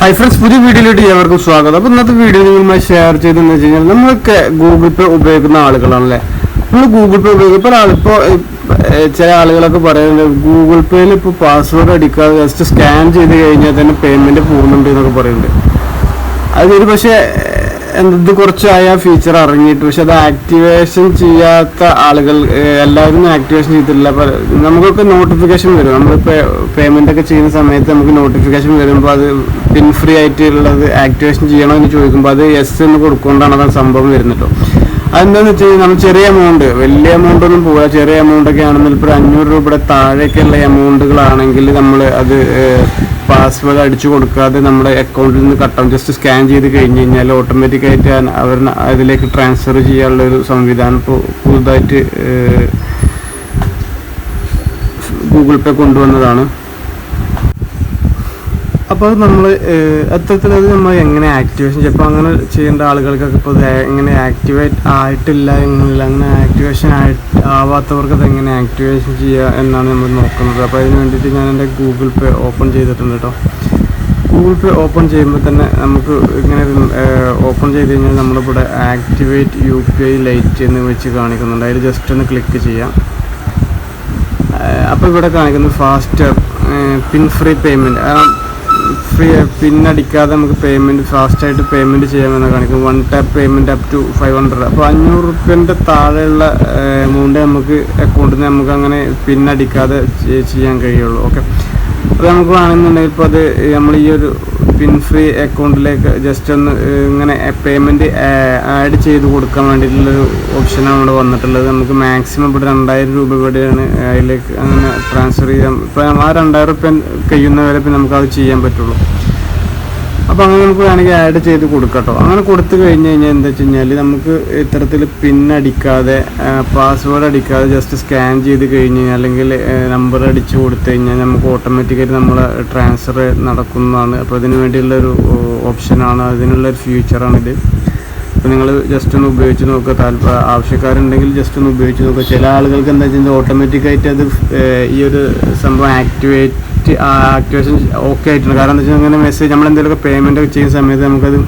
Hi friends പുതിയ വീഡിയോയിലേക്ക് ഏവർക്കും സ്വാഗതം. അപ്പോൾ ഇന്നത്തെ വീഡിയോ നിങ്ങളുമായി ഷെയർ ചെയ്തെന്ന് വെച്ച് കഴിഞ്ഞാൽ നമ്മളൊക്കെ ഗൂഗിൾ പേ ഉപയോഗിക്കുന്ന ആളുകളാണല്ലേ? നമ്മൾ ഗൂഗിൾ പേ ഉപയോഗിക്കുമ്പോൾ ഇപ്പോൾ ചില ആളുകളൊക്കെ പറയുന്നത് ഗൂഗിൾ പേയിൽ ഇപ്പോൾ പാസ്വേഡ് അടിക്കാതെ ജസ്റ്റ് സ്കാൻ ചെയ്ത് കഴിഞ്ഞാൽ തന്നെ പേയ്മെന്റ് പോകുന്നുണ്ട് എന്നൊക്കെ പറയുന്നുണ്ട്. അതൊരു പക്ഷേ എന്ത് കുറച്ചായ ഫീച്ചർ ഇറങ്ങിയിട്ട് പക്ഷെ അത് ആക്ടിവേഷൻ ചെയ്യാത്ത ആളുകൾ എല്ലാവരും ആക്ടിവേഷൻ ചെയ്തിട്ടില്ല. നമുക്കൊക്കെ നോട്ടിഫിക്കേഷൻ വരും. നമ്മൾ പേയ്മെന്റ് ഒക്കെ ചെയ്യുന്ന സമയത്ത് നമുക്ക് നോട്ടിഫിക്കേഷൻ വരുമ്പോൾ അത് പിൻ ഫ്രീ ആയിട്ടുള്ളത് ആക്ടിവേഷൻ ചെയ്യണോ എന്ന് ചോദിക്കുമ്പോൾ അത് എസ് എന്ന് കൊടുക്കൊണ്ടാണ് സംഭവം വരുന്നത് അതെന്താന്ന് വെച്ച് കഴിഞ്ഞാൽ നമ്മൾ ചെറിയ എമൗണ്ട് വലിയ എമൗണ്ട് ഒന്നും പോകാ ചെറിയ എമൗണ്ട് ഒക്കെ ആണെന്നാൽ ഇപ്പോൾ അഞ്ഞൂറ് രൂപയുടെ താഴേക്കുള്ള എമൗണ്ടുകളാണെങ്കിൽ നമ്മൾ അത് പാസ്വേഡ് അടിച്ചു കൊടുക്കാതെ നമ്മുടെ അക്കൗണ്ടിൽ നിന്ന് കട്ടാവും ജസ്റ്റ് സ്കാൻ ചെയ്ത് കഴിഞ്ഞ് കഴിഞ്ഞാൽ ഓട്ടോമാറ്റിക്കായിട്ട് അവർ അതിലേക്ക് ട്രാൻസ്ഫർ ചെയ്യാനുള്ള ഒരു സംവിധാനം ഇപ്പോൾ പുതുതായിട്ട് ഗൂഗിൾ പേ കൊണ്ടുവന്നതാണ്. അപ്പോൾ നമ്മൾ അത്തരത്തിൽ അത് നമ്മൾ എങ്ങനെ ആക്ടിവേഷൻ ചിലപ്പോൾ അങ്ങനെ ചെയ്യേണ്ട ആളുകൾക്കൊക്കെ ഇപ്പോൾ എങ്ങനെ ആക്ടിവേറ്റ് ആയിട്ടില്ല എന്നില്ല അങ്ങനെ ആക്ടിവേഷൻ ആയിട്ട് ആവാത്തവർക്ക് അത് എങ്ങനെ ആക്ടിവേഷൻ ചെയ്യുക എന്നാണ് നമ്മൾ നോക്കുന്നത്. അപ്പോൾ അതിന് വേണ്ടിയിട്ട് ഞാൻ എന്റെ ഗൂഗിൾ പേ ഓപ്പൺ ചെയ്തിട്ടുണ്ട് കേട്ടോ ഗൂഗിൾ പേ ഓപ്പൺ ചെയ്യുമ്പോൾ തന്നെ നമുക്ക് ഇങ്ങനെ ഓപ്പൺ ചെയ്ത് കഴിഞ്ഞാൽ നമ്മളിവിടെ activate U P I lite എന്ന് വെച്ച് കാണിക്കുന്നുണ്ട്. അതിൽ ജസ്റ്റ് ഒന്ന് ക്ലിക്ക് ചെയ്യാം. അപ്പോൾ ഇവിടെ കാണിക്കുന്നത് fast pin free payment free pin അടിക്കാതെ നമുക്ക് പേയ്മെന്റ് ഫാസ്റ്റായിട്ട് പേയ്മെന്റ് ചെയ്യാമെന്ന് കാണിക്കും. One tap payment up to five hundred അപ്പോൾ അഞ്ഞൂറ് റുപ്യന്റെ താഴെയുള്ള എമൗണ്ട് നമുക്ക് അക്കൗണ്ടിൽ നിന്ന് നമുക്ക് അങ്ങനെ ചെ- ചെയ്യാൻ കഴിയുള്ളൂ. ഓക്കെ അപ്പോൾ നമുക്ക് വേണമെന്നുണ്ടെങ്കിൽ ഇപ്പോൾ അത് നമ്മൾ ഈ ഒരു പിൻ ഫ്രീ അക്കൗണ്ടിലേക്ക് ജസ്റ്റ് ഒന്ന് ഇങ്ങനെ പേയ്മെന്റ് ആഡ് ചെയ്ത് കൊടുക്കാൻ വേണ്ടിയിട്ടുള്ളൊരു ഓപ്ഷനാണ് ഇവിടെ വന്നിട്ടുള്ളത്. നമുക്ക് മാക്സിമം ഇവിടെ രണ്ടായിരം രൂപ ഇവിടെയാണ് അതിലേക്ക് അങ്ങനെ ട്രാൻസ്ഫർ ചെയ്യാം ഇപ്പോൾ ആ രണ്ടായിരം റുപ്യ കഴിയുന്നവരെ പിന്നെ നമുക്ക് അത് ചെയ്യാൻ പറ്റുള്ളൂ. അപ്പോൾ അങ്ങനെ നമുക്ക് വേണമെങ്കിൽ ആഡ് ചെയ്ത് കൊടുക്കട്ടോ. അങ്ങനെ കൊടുത്തു കഴിഞ്ഞ് കഴിഞ്ഞാൽ എന്താ വെച്ച് കഴിഞ്ഞാൽ നമുക്ക് ഇത്തരത്തിൽ പിൻ അടിക്കാതെ പാസ്വേഡ് അടിക്കാതെ ജസ്റ്റ് സ്കാൻ ചെയ്ത് കഴിഞ്ഞ് അല്ലെങ്കിൽ നമ്പർ അടിച്ച് കൊടുത്തു കഴിഞ്ഞാൽ നമുക്ക് ഓട്ടോമാറ്റിക്കായിട്ട് നമ്മളെ ട്രാൻസ്ഫർ നടക്കുന്നതാണ്. അപ്പോൾ അതിന് വേണ്ടിയുള്ളൊരു ഓപ്ഷനാണ് അതിനുള്ളൊരു ഫ്യൂച്ചറാണിത് അപ്പോൾ നിങ്ങൾ ജസ്റ്റ് ഒന്ന് ഉപയോഗിച്ച് നോക്കുക. താല്പര്യം ആവശ്യക്കാരുണ്ടെങ്കിൽ ജസ്റ്റ് ഒന്ന് ഉപയോഗിച്ച് നോക്കുക. ചില ആളുകൾക്ക് എന്താ വെച്ചാൽ ഓട്ടോമാറ്റിക്കായിട്ട് അത് ഈ ഒരു സംഭവം ആക്ടിവേറ്റ് ആക്ടിവേഷൻ ഓക്കെ ആയിട്ടുണ്ട്. കാരണം എന്താ വെച്ചാൽ അങ്ങനെ മെസ്സേജ് നമ്മൾ എന്തെങ്കിലുമൊക്കെ പേയ്മെന്റ് ഒക്കെ ചെയ്യുന്ന സമയത്ത് നമുക്കത്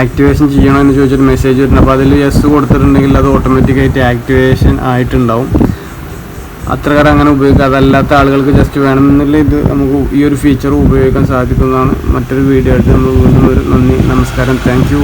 ആക്ടിവേഷൻ ചെയ്യണമെന്ന് ചോദിച്ചിട്ട് മെസ്സേജ് വരുന്നുണ്ട് അപ്പോൾ അതിൽ യെസ് കൊടുത്തിട്ടുണ്ടെങ്കിൽ അത് ഓട്ടോമാറ്റിക്കായിട്ട് ആക്ടിവേഷൻ ആയിട്ടുണ്ടാവും. അത്രക്കാരം അങ്ങനെ ഉപയോഗിക്കുക അതല്ലാത്ത ആളുകൾക്ക് ജസ്റ്റ് വേണമെന്നുള്ള ഇത് നമുക്ക് ഈ ഒരു ഫീച്ചർ ഉപയോഗിക്കാൻ സാധിക്കുന്നതാണ് മറ്റൊരു വീഡിയോ ആയിട്ട് നമ്മൾ വീണ്ടും ഒരു നന്ദി. നമസ്കാരം. താങ്ക്